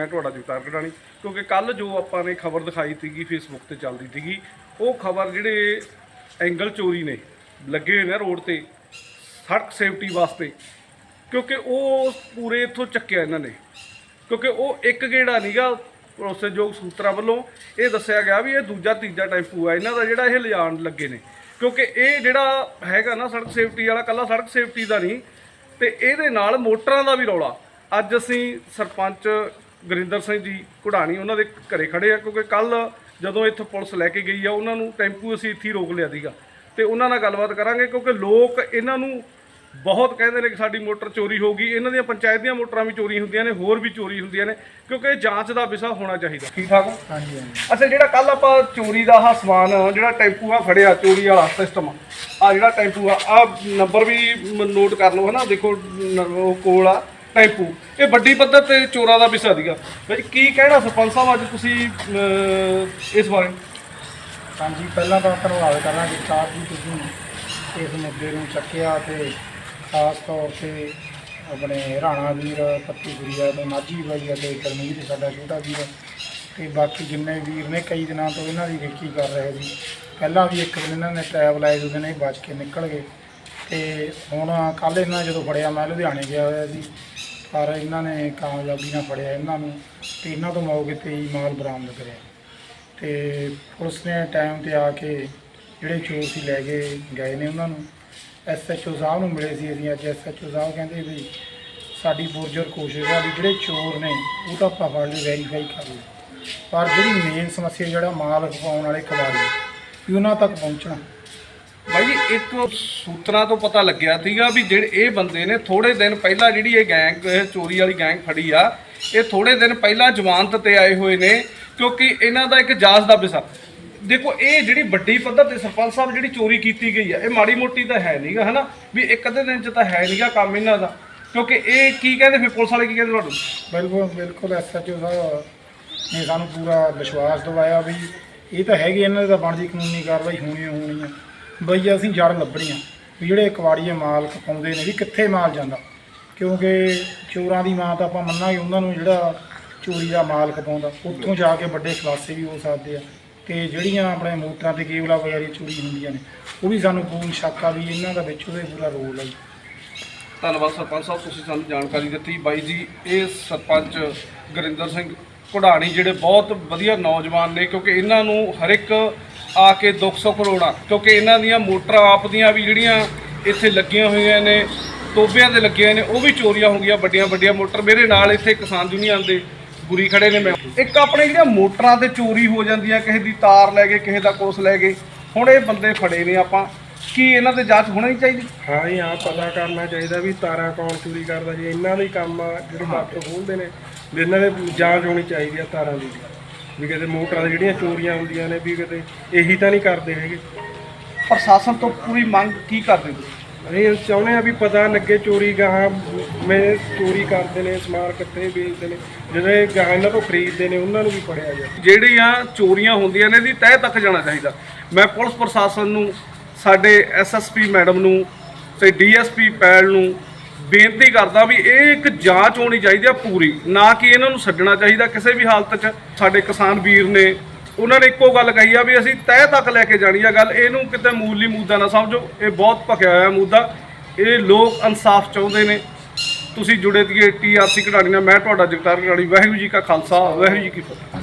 ਮੈਂ ਤੁਹਾਡਾ ਜਗਤਾਰ ਕਢਾਣੀ ਕਿਉਂਕਿ ਕੱਲ ਜੋ ਆਪਾਂ ਨੇ ਖਬਰ ਦਿਖਾਈ ਸੀਗੀ ਫੇਸਬੁੱਕ ਤੇ ਚੱਲਦੀ ਸੀਗੀ, ਉਹ ਖਬਰ ਜਿਹੜੇ ਐਂਗਲ ਚੋਰੀ ਨੇ, ਲੱਗੇ ਹੋਏ ਨੇ ਰੋਡ ਤੇ, ਸੜਕ ਸੇਫਟੀ ਵਾਸਤੇ, ਕਿਉਂਕਿ ਉਹ ਪੂਰੇ ਇੱਥੋਂ ਚੱਕਿਆ ਇਹਨਾਂ ਨੇ, ਕਿਉਂਕਿ ਉਹ ਇੱਕ ਗੇੜਾ ਨਹੀਂਗਾ ਭਰੋਸੇਯੋਗ ਸੂਤਰਾਂ ਵੱਲੋਂ ਇਹ ਦੱਸਿਆ ਗਿਆ ਵੀ ਇਹ ਦੂਜਾ ਤੀਜਾ ਟੈਂਪੂ ਆ, ਇਹਨਾਂ ਦਾ ਜਿਹੜਾ ਇਹ ਲਿਜਾਣ ਲੱਗੇ ਨੇ, ਕਿਉਂਕਿ ਇਹ ਜਿਹੜਾ ਹੈਗਾ ਨਾ ਸੜਕ ਸੇਫਟੀ ਵਾਲਾ, ਕੱਲਾ ਸੜਕ ਸੇਫਟੀ ਦਾ ਨਹੀਂ, ਤੇ ਇਹਦੇ ਨਾਲ ਮੋਟਰਾਂ ਦਾ ਵੀ ਰੌਲਾ, ਅੱਜ ਅਸੀਂ ਸਰਪੰਚ ਗੁਰਿੰਦਰ ਸਿੰਘ ਜੀ ਕੁਢਾਣੀ ਉਹਨਾਂ ਦੇ ਘਰੇ ਖੜੇ ਆ ਕਿਉਂਕਿ ਕੱਲ ਜਦੋਂ ਇੱਥੋਂ ਪੁਲਿਸ ਲੈ ਕੇ ਗਈ ਆ ਉਹਨਾਂ ਨੂੰ ਟੈਂਪੂ ਅਸੀਂ ਇੱਥੇ ਰੋਕ ਲਿਆ ਸੀਗਾ। ਤੇ ਉਹਨਾਂ ਨਾਲ ਗੱਲਬਾਤ ਕਰਾਂਗੇ ਕਿਉਂਕਿ ਲੋਕ ਇਹਨਾਂ ਨੂੰ ਬਹੁਤ ਕਹਿੰਦੇ ਨੇ ਕਿ ਸਾਡੀ ਮੋਟਰ ਚੋਰੀ ਹੋ ਗਈ। ਇਹਨਾਂ ਦੀਆਂ ਪੰਚਾਇਤ ਦੀਆਂ ਮੋਟਰਾਂ ਵੀ ਚੋਰੀ ਹੁੰਦੀਆਂ ਨੇ ਹੋਰ ਵੀ ਚੋਰੀ ਹੁੰਦੀਆਂ ਨੇ ਕਿਉਂਕਿ ਇਹ ਜਾਂਚ ਦਾ ਵਿਸ਼ਾ ਹੋਣਾ ਚਾਹੀਦਾ। ਠੀਕ ਠਾਕ? ਹਾਂਜੀ ਹਾਂਜੀ। ਅੱਛਾ ਜਿਹੜਾ ਕੱਲ ਆਪਾਂ ਚੋਰੀ ਦਾ ਆਹ ਸਮਾਨ ਜਿਹੜਾ ਟੈਂਪੂ ਆ ਫੜਿਆ ਚੋਰੀ ਵਾਲਾ ਸਿਸਟਮ ਆ ਜਿਹੜਾ ਟੈਂਪੂ ਆ ਆ ਨੰਬਰ ਵੀ ਨੋਟ ਕਰ ਲਓ ਹਨਾ ਦੇਖੋ ਉਹ ਕੋਲ ਆ। ਟੈਂਪੂ ਇਹ ਵੱਡੀ ਪੱਧਰ ਤੇ ਚੋਰਾਂ ਦਾ ਵਿਸ਼ਾ ਸੀਗਾ। ਭਾਈ ਕੀ ਕਹਿਣਾ ਸਰਪੰਚ ਸਾਹਿਬ ਅੱਜ ਤੁਸੀਂ ਅਹ, ਇਸ ਬਾਰੇ? ਹਾਂਜੀ ਪਹਿਲਾਂ ਤਾਂ ਧੰਨਵਾਦ ਕਰਾਂਗੇ ਸਾਹਿਬ ਜੀ ਤੁਸੀਂ ਇਸ ਮੁੱਦੇ ਨੂੰ ਚੱਕਿਆ ਤੇ ਖਾਸ ਤੌਰ ਤੇ ਆਪਣੇ ਰਾਣਾ ਵੀਰ ਪੱਤੀ ਗੁਰੀਆ ਤੇ ਮਾਝੀ ਬਾਈ ਅਤੇ ਕਰਮੀਤ ਸਾਡਾ ਛੋਟਾ ਵੀਰ ਤੇ ਬਾਕੀ ਜਿੰਨੇ ਵੀਰ ਨੇ ਕਈ ਦਿਨਾਂ ਤੋਂ ਇਹਨਾਂ ਦੀ ਰੇਕੀ ਕਰ ਰਹੇ ਸੀ। ਪਹਿਲਾਂ ਵੀ ਇੱਕ ਦਿਨ ਇਹਨਾਂ ਨੇ ਟੈਬ ਲਾਏ ਉਹਦੇ ਨੇ ਬਚ ਕੇ ਨਿਕਲ ਗਏ ਤੇ ਹੁਣ ਕੱਲ ਇਹਨਾਂ ਜਦੋਂ ਫੜਿਆ ਮੈਂ ਲੁਧਿਆਣੇ ਗਿਆ ਹੋਇਆ ਸੀ। ਪਰ ਇਹਨਾਂ ਨੇ ਕਾਮਯਾਬੀ ਨਾਲ ਫੜਿਆ ਇਹਨਾਂ ਨੂੰ ਤੇ ਇਹਨਾਂ ਤੋਂ ਮੌਕੇ ਤੇ ਹੀ ਮਾਲ ਬਰਾਮਦ ਕਰਿਆ। ਤੇ ਪੁਲਿਸ ਨੇ ਟਾਈਮ ਤੇ ਆ ਕੇ ਜਿਹੜੇ ਚੋਰ ਸੀ ਲੈ ਕੇ ਗਏ ਨੇ ਉਹਨਾਂ ਨੂੰ। ਐਸਐਚਓ ਸਾਹਿਬ ਨੂੰ ਮਿਲੇ ਸੀ ਅਸੀਂ ਅੱਜ। ਐਸਐਚਓ ਸਾਹਿਬ ਕਹਿੰਦੇ ਵੀ ਸਾਡੀ ਪੁਰਜੋਰ ਕੋਸ਼ਿਸ਼ ਆ ਵੀ ਜਿਹੜੇ ਚੋਰ ਨੇ ਉਹ ਤਾਂ ਆਪਾਂ ਫੜ ਲਈ ਵੈਰੀਫਾਈ ਕਰ ਲਈ ਪਰ ਜਿਹੜੀ ਮੇਨ ਸਮੱਸਿਆ ਜਿਹੜਾ ਮਾਲ ਖਪਾਉਣ ਵਾਲੇ ਖਿਡਾਰੀ, ਵੀ ਉਹਨਾਂ ਤੱਕ ਪਹੁੰਚਣਾ। ਭਾਈ ਜੀ ਇੱਕ ਸੂਤਰਾਂ ਤੋਂ ਪਤਾ ਲੱਗਿਆ ਸੀਗਾ ਵੀ ਜਿਹੜੇ ਇਹ ਬੰਦੇ ਨੇ ਥੋੜੇ ਦਿਨ ਪਹਿਲਾਂ ਜਿਹੜੀ ਇਹ ਗੈਂਗ, ਇਹ ਚੋਰੀ ਵਾਲੀ ਗੈਂਗ ਫੜੀ ਆ, ਇਹ ਥੋੜੇ ਦਿਨ ਪਹਿਲਾਂ ਜ਼ਮਾਨਤ ਤੇ ਆਏ ਹੋਏ ਨੇ, ਕਿਉਂਕਿ ਇਹਨਾਂ ਦਾ ਇੱਕ ਜਾਂਚ ਦਾ ਵਿਸ਼ਾ। ਦੇਖੋ, ਇਹ ਜਿਹੜੀ ਵੱਡੀ ਪੱਧਰ ਤੇ ਸਰਪੰਚ ਸਾਹਿਬ ਜਿਹੜੀ ਚੋਰੀ ਕੀਤੀ ਗਈ ਆ, ਇਹ ਮਾੜੀ ਮੋਟੀ ਤਾਂ ਹੈ ਨਹੀਂਗਾ ਹਨਾ? ਵੀ ਇੱਕ ਅੱਧੇ ਦਿਨ ਚ ਤਾਂ ਹੈ ਨਹੀਂਗਾ ਕੰਮ ਇਹਨਾਂ ਦਾ। ਕਿਉਂਕਿ ਇਹ ਕੀ ਕਹਿੰਦੇ, ਫਿਰ ਪੁਲਿਸ ਵਾਲੇ ਕੀ ਕਹਿੰਦੇ ਤੁਹਾਨੂੰ? ਬਿਲਕੁਲ ਬਿਲਕੁਲ ਐਸਐਚਓ ਸਾਹਿਬ ਨੇ ਸਾਨੂੰ ਪੂਰਾ ਵਿਸ਼ਵਾਸ ਦਿਵਾਇਆ ਵੀ ਇਹ ਤਾਂ ਹੈਗੀ ਇਹਨਾਂ ਦੀ ਤਾਂ ਬਣਦੀ ਕਾਨੂੰਨੀ ਕਾਰਵਾਈ, ਹੋਣੀ ਹੋਣੀ ਆ। ਬਈ ਅਸੀਂ ਜੜ ਲੱਭਣੀ ਆ ਵੀ ਜਿਹੜੇ ਕਵਾੜੀਏ ਮਾਲ ਖਪਾਉਂਦੇ ਨੇ ਵੀ ਕਿੱਥੇ ਮਾਲ ਜਾਂਦਾ। ਕਿਉਂਕਿ ਚੋਰਾਂ ਦੀ ਮਾਂ ਤਾਂ ਆਪਾਂ ਮੰਨਾਂਗੇ, ਉਹਨਾਂ ਨੂੰ ਜਿਹੜਾ ਚੋਰੀ ਦਾ ਮਾਲ ਖਪਾਉਂਦਾ ਉੱਥੋਂ ਜਾ ਕੇ ਵੱਡੇ ਖੁਲਾਸੇ ਵੀ ਹੋ ਸਕਦੇ ਆ। ਤੇ ਜਿਹੜੀਆਂ ਆਪਣੇ ਮੋਟਰਾਂ ਤੇ ਕੇਬਲਾਂ ਵਗੈਰਾ ਚੋਰੀ ਹੁੰਦੀਆਂ ਨੇ, ਉਹ ਵੀ ਸਾਨੂੰ ਪੂਰਨ ਸ਼ੱਕ ਆ ਵੀ ਇਹਨਾਂ ਦਾ ਵਿੱਚ ਉਹਦੇ ਪੂਰਾ ਰੋਲ ਆ ਜੀ। ਧੰਨਵਾਦ ਸਰਪੰਚ ਸਾਹਿਬ, ਤੁਸੀਂ ਸਾਨੂੰ ਜਾਣਕਾਰੀ ਦਿੱਤੀ। ਬਾਈ ਜੀ, ਇਹ ਸਰਪੰਚ ਗੁਰਿੰਦਰ ਸਿੰਘ ਘੁੜਾਣੀ ਜਿਹੜੇ ਬਹੁਤ ਵਧੀਆ ਨੌਜਵਾਨ ਨੇ, ਕਿਉਂਕਿ ਇਹਨਾਂ ਨੂੰ ਹਰ ਇੱਕ ਆ ਕੇ ਦੁੱਖ ਸੁੱਖ ਰੋਣਾ ਕਿਉਂਕਿ ਇਹਨਾਂ ਦੀਆਂ ਮੋਟਰਾਂ ਆਪ ਦੀਆਂ ਵੀ ਜਿਹੜੀਆਂ ਇੱਥੇ ਲੱਗੀਆਂ ਹੋਈਆਂ ਨੇ ਟੋਬਿਆਂ ਤੇ ਲੱਗੀਆਂ ਨੇ ਉਹ ਵੀ ਚੋਰੀਆਂ ਹੋ ਗਈਆਂ ਵੱਡੀਆਂ ਵੱਡੀਆਂ ਮੋਟਰ। ਮੇਰੇ ਨਾਲ ਇੱਥੇ ਕਿਸਾਨ ਯੂਨੀਅਨ ਦੇ ਗੁਰੀ ਖੜੇ ਨੇ ਮੈਂ ਇੱਕ ਆਪਣੇ ਜਿਹੜੀਆਂ ਮੋਟਰਾਂ ਤੇ ਚੋਰੀ ਹੋ ਜਾਂਦੀਆਂ ਕਿਸੇ ਦੀ ਤਾਰ ਲੈ ਗਏ ਕਿਸੇ ਦਾ ਕੋਸ ਲੈ ਗਏ ਹੁਣ ਇਹ ਬੰਦੇ ਫੜੇ ਨੇ ਆਪਾਂ। ਕੀ ਇਹਨਾਂ ਤੇ ਜਾਂਚ ਹੋਣੀ ਚਾਹੀਦੀ? ਹਾਂ ਜੀ ਹਾਂ ਪਤਾ ਕਰਨਾ ਚਾਹੀਦਾ ਵੀ ਤਾਰਾਂ ਕੌਣ ਚੋਰੀ ਕਰਦਾ ਜੀ। ਇਹਨਾਂ ਦਾ ਹੀ ਕੰਮ ਆ ਜਿਹੜੇ ਡਾਕਟਰ ਖੋਲਦੇ ਨੇ ਵੀ ਇਹਨਾਂ ਦੇ ਜਾਂਚ ਹੋਣੀ ਚਾਹੀਦੀ ਆ ਤਾਰਾਂ ਦੀ। ਵੀ ਕਿਤੇ ਮੋਟਰਾਂ ਦੀ ਜਿਹੜੀਆਂ ਚੋਰੀਆਂ ਹੁੰਦੀਆਂ ਨੇ ਵੀ ਕਿਤੇ ਇਹੀ ਤਾਂ ਨਹੀਂ ਕਰਦੇ ਹੈਗੇ। ਪ੍ਰਸ਼ਾਸਨ ਤੋਂ ਪੂਰੀ ਮੰਗ ਕੀ ਕਰਦੇ ਤੁਸੀਂ? ਅਸੀਂ ਚਾਹੁੰਦੇ ਆ ਵੀ ਪਤਾ ਲੱਗੇ ਚੋਰੀ ਗਾਹਾਂ ਮੈਂ ਚੋਰੀ ਕਰਦੇ ਨੇ ਸਮਾਨ ਕਿੱਥੇ ਵੇਚਦੇ ਨੇ ਜਿਹੜੇ ਗਾਹਾਂ ਇਹਨਾਂ ਤੋਂ ਖਰੀਦਦੇ ਨੇ ਉਹਨਾਂ ਨੂੰ ਵੀ ਫੜਿਆ ਜਾਵੇ। ਜਿਹੜੀਆਂ ਚੋਰੀਆਂ ਹੁੰਦੀਆਂ ਨੇ ਦੀ ਤਹਿ ਤੱਕ ਜਾਣਾ ਚਾਹੀਦਾ। ਮੈਂ ਪੁਲਿਸ ਪ੍ਰਸ਼ਾਸਨ ਨੂੰ ਸਾਡੇ ਐਸਐਸਪੀ ਮੈਡਮ ਨੂੰ ਤੇ ਡੀਐਸਪੀ ਪੈਲ ਨੂੰ ਬੇਨਤੀ ਕਰਦਾ ਵੀ ਇਹ ਇੱਕ ਜਾਂਚ ਹੋਣੀ ਚਾਹੀਦੀ ਆ ਪੂਰੀ। ਨਾ ਕਿ ਇਹਨਾਂ ਨੂੰ ਛੱਡਣਾ ਚਾਹੀਦਾ ਕਿਸੇ ਵੀ ਹਾਲਤ 'ਚ। ਸਾਡੇ ਕਿਸਾਨ ਵੀਰ ਨੇ ਉਹਨਾਂ ਨੇ ਇੱਕੋ ਗੱਲ ਕਹੀ ਆ ਵੀ ਅਸੀਂ ਤਹਿ ਤੱਕ ਲੈ ਕੇ ਜਾਣੀ ਆ ਗੱਲ। ਇਹਨੂੰ ਕਿਤੇ ਮੂਲੀ ਮੁੱਦਾ ਨਾ ਸਮਝੋ। ਇਹ ਬਹੁਤ ਭਖਿਆ ਹੋਇਆ ਮੁੱਦਾ। ਇਹ ਲੋਕ ਇਨਸਾਫ ਚਾਹੁੰਦੇ ਨੇ। ਤੁਸੀਂ ਜੁੜੇ ਦੀਏ ਟੀਆਰਸੀ ਕਢਾਣੀ ਨਾਲ। ਮੈਂ ਤੁਹਾਡਾ ਜਗਤਾਰ ਕਢਾਣੀ ਵਾਹਿਗੁਰੂ ਜੀ ਕਾ ਖਾਲਸਾ। ਵਾਹਿਗੁਰੂ ਜੀ ਕੀ ਫਤਿਹ।